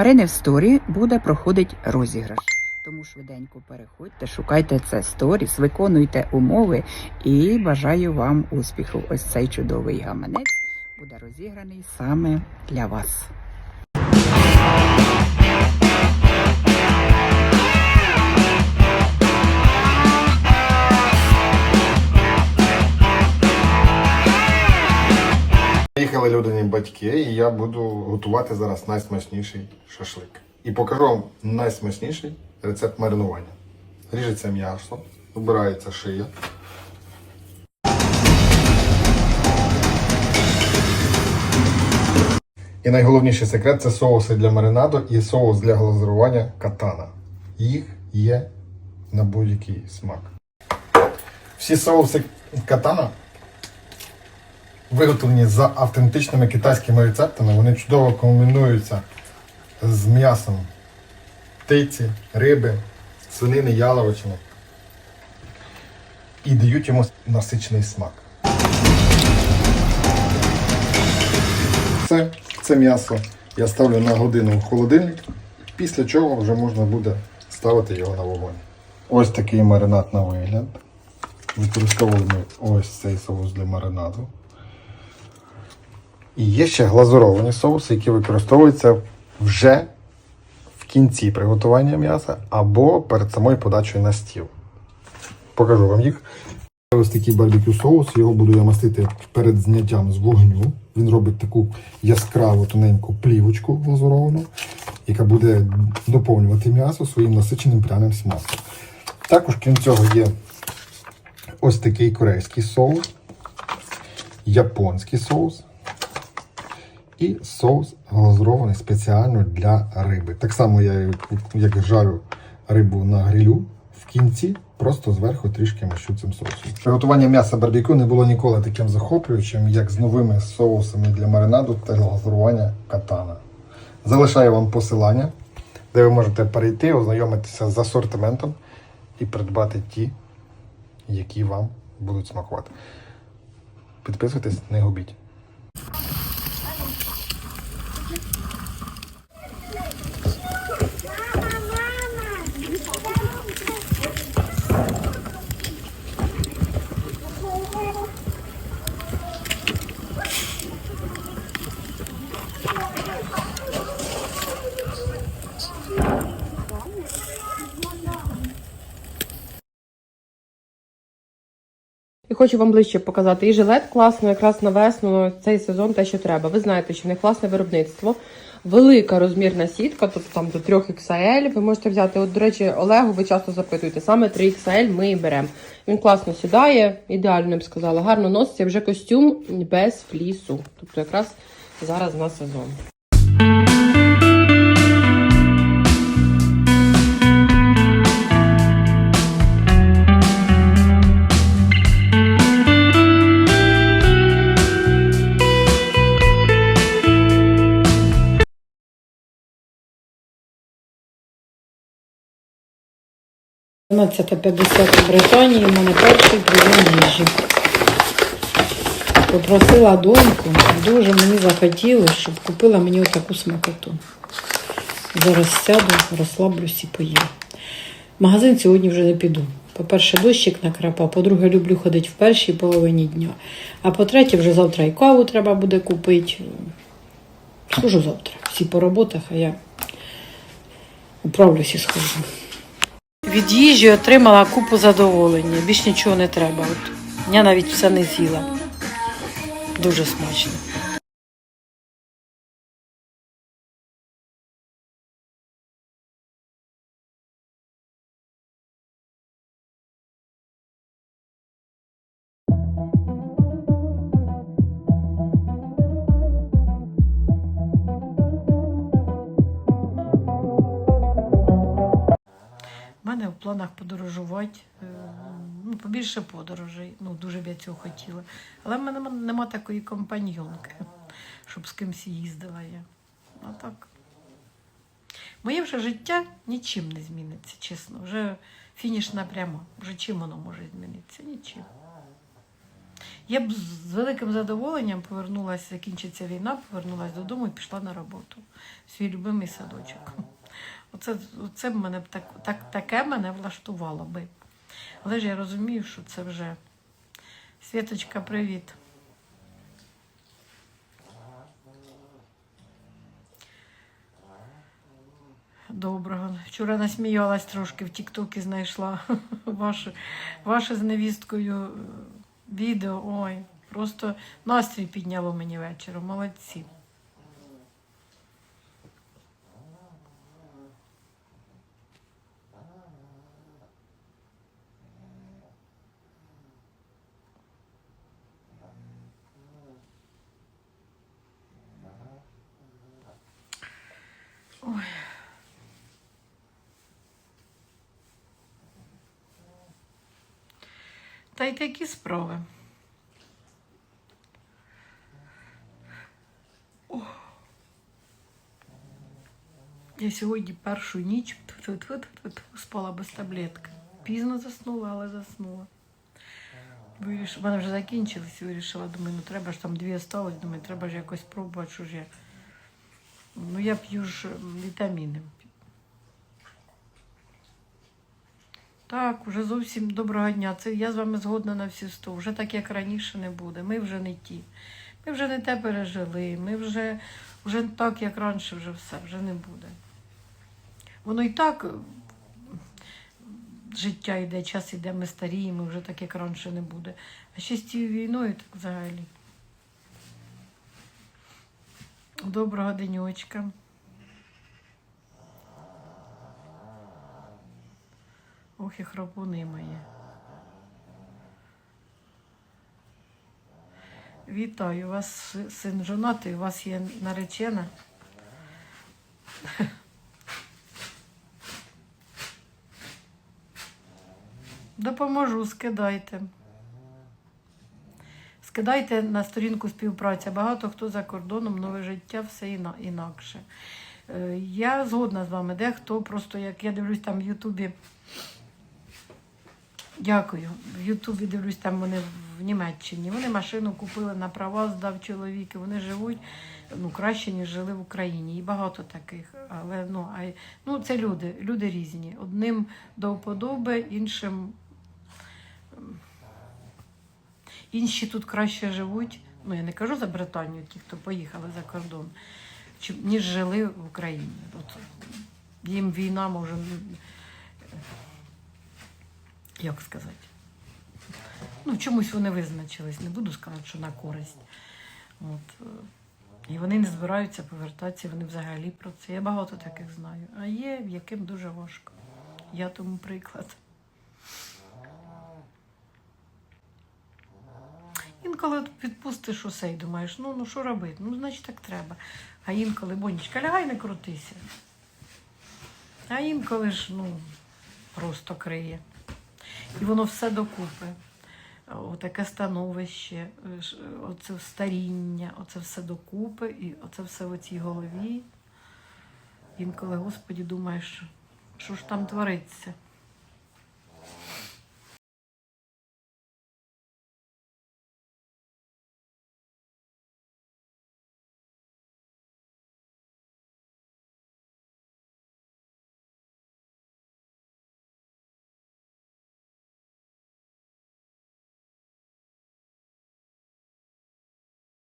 Марини в сторі буде проходить розіграш. Тому швиденько переходьте, шукайте це сторіс, виконуйте умови і бажаю вам успіху. Ось цей чудовий гаманець буде розіграний саме для вас. Приїхали людині батьки, і я буду готувати зараз найсмачніший шашлик. І покажу вам найсмачніший рецепт маринування. Ріжеться м'ясо, вибирається шия. І найголовніший секрет це соуси для маринаду і соус для глазурування катана. Їх є на будь-який смак. Всі соуси катана виготовлені за автентичними китайськими рецептами. Вони чудово комбінуються з м'ясом птиці, риби, свинини, яловичини і дають йому насичений смак. Це, це м'ясо я ставлю на годину в холодильник, після чого вже можна буде ставити його на вогонь. Ось такий маринад на вигляд. Використовуємо ось цей соус для маринаду. І є ще глазуровані соуси, які використовуються вже в кінці приготування м'яса або перед самою подачею на стіл. Покажу вам їх. Ось такий барбекю соус, його буду я мастити перед зняттям з вогню. Він робить таку яскраву тоненьку плівочку глазуровану, яка буде доповнювати м'ясо своїм насиченим пряним смаком. Також, крім цього, є ось такий корейський соус, японський соус і соус глазурований спеціально для риби. Так само я, як жарю рибу на грилю, в кінці просто зверху трішки мащу цим соусом. Приготування м'яса барбекю не було ніколи таким захоплюючим, як з новими соусами для маринаду та глазурування катана. Залишаю вам посилання, де ви можете перейти, ознайомитися з асортиментом і придбати ті, які вам будуть смакувати. Підписуйтесь, не губіть. Хочу вам ближче показати. І жилет класно, якраз на весну цей сезон те, що треба. Ви знаєте, що в них класне виробництво, велика розмірна сітка, тобто там до 3 XL. Ви можете взяти. От, до речі, Олегу, ви часто запитуєте, саме 3 XL ми і беремо. Він класно сідає, ідеально я б сказала, гарно носиться вже костюм без флісу. Тобто, якраз зараз на сезон. – 12.50 в Британії у мене перший прийом їжі. Попросила доньку, дуже мені захотілося, щоб купила мені отаку смакоту. Зараз сяду, розслаблюсь і поїм. В магазин сьогодні вже не піду. По-перше, дощик накрапав, по-друге, люблю ходити в першій половині дня. А по-третє, вже завтра і каву треба буде купити. Схожу завтра. Всі по роботах, а я управлюсь і схожу. Від їжі отримала купу задоволення. Більш нічого не треба. От. Я навіть все не з'їла. Дуже смачно. Мене в планах подорожувати, е, ну, побільше подорожей. Ну, дуже б я цього хотіла. Але в мене нема, такої компаньйонки, щоб з кимсь їздила я. А так. Моє вже життя нічим не зміниться, чесно. Вже фінішна пряма. Вже чим воно може змінитися? Нічим. Я б з великим задоволенням повернулася, закінчиться війна, повернулася додому і пішла на роботу. Свій любимий садочок. Оце, оце мене так, так, таке мене влаштувало би. Але ж я розумію, що це вже. Світочка, привіт. Доброго. Вчора насміялась трошки в Тіктокі знайшла ваше, ваше з невісткою е, відео. Ой, просто настрій підняло мені вечором. Молодці. Ой. Та й такі справи. О. Я сьогодні першу ніч тьфу-тьфу-тьфу-тьфу, спала без таблетки. Пізно заснула, але заснула. Вирішила, в мене вже закінчились, вирішила, думаю, ну треба ж там дві осталось, думаю, треба ж якось пробувати, що ж я. Ну, я п'ю ж вітаміни. Так, уже зовсім доброго дня. Це я з вами згодна на всі сто. Вже так, як раніше, не буде. Ми вже не ті. Ми вже не те пережили. Ми вже, вже так, як раніше, вже все, вже не буде. Воно і так життя йде, час йде, ми старіємо, вже так, як раніше не буде. А ще з цією війною так взагалі. Доброго денечка. Ох, і храпуни мої. Вітаю, у вас син жонатий, у вас є наречена. Допоможу, скидайте. Скидайте на сторінку співпраця. Багато хто за кордоном, нове життя, все інакше. Е, Я згодна з вами, дехто просто, як я дивлюсь там в Ютубі. Дякую. В Ютубі дивлюсь, там вони в Німеччині. Вони машину купили на права, здав чоловік, і вони живуть ну, краще, ніж жили в Україні. І багато таких. Але ну, а, ну, це люди, люди різні. Одним до вподоби, іншим. ем, Інші тут краще живуть. Ну, я не кажу за Британію, ті, хто поїхали за кордон, ніж жили в Україні. От, їм війна може. Як сказати? Ну, чомусь вони визначились, не буду сказати, що на користь. От. е, І вони не збираються повертатися, вони взагалі про це. Я багато таких знаю. А є, яким дуже важко. Я тому приклад. Інколи відпустиш усе і думаєш, ну, ну що робити? Ну, значить так треба. А інколи, бонечка, лягай не крутися. А інколи ж, ну, просто криє. І воно все докупи. Отаке становище, оце старіння, оце все докупи, і оце все в цій голові. Інколи, Господі, думаєш, що ж там твориться.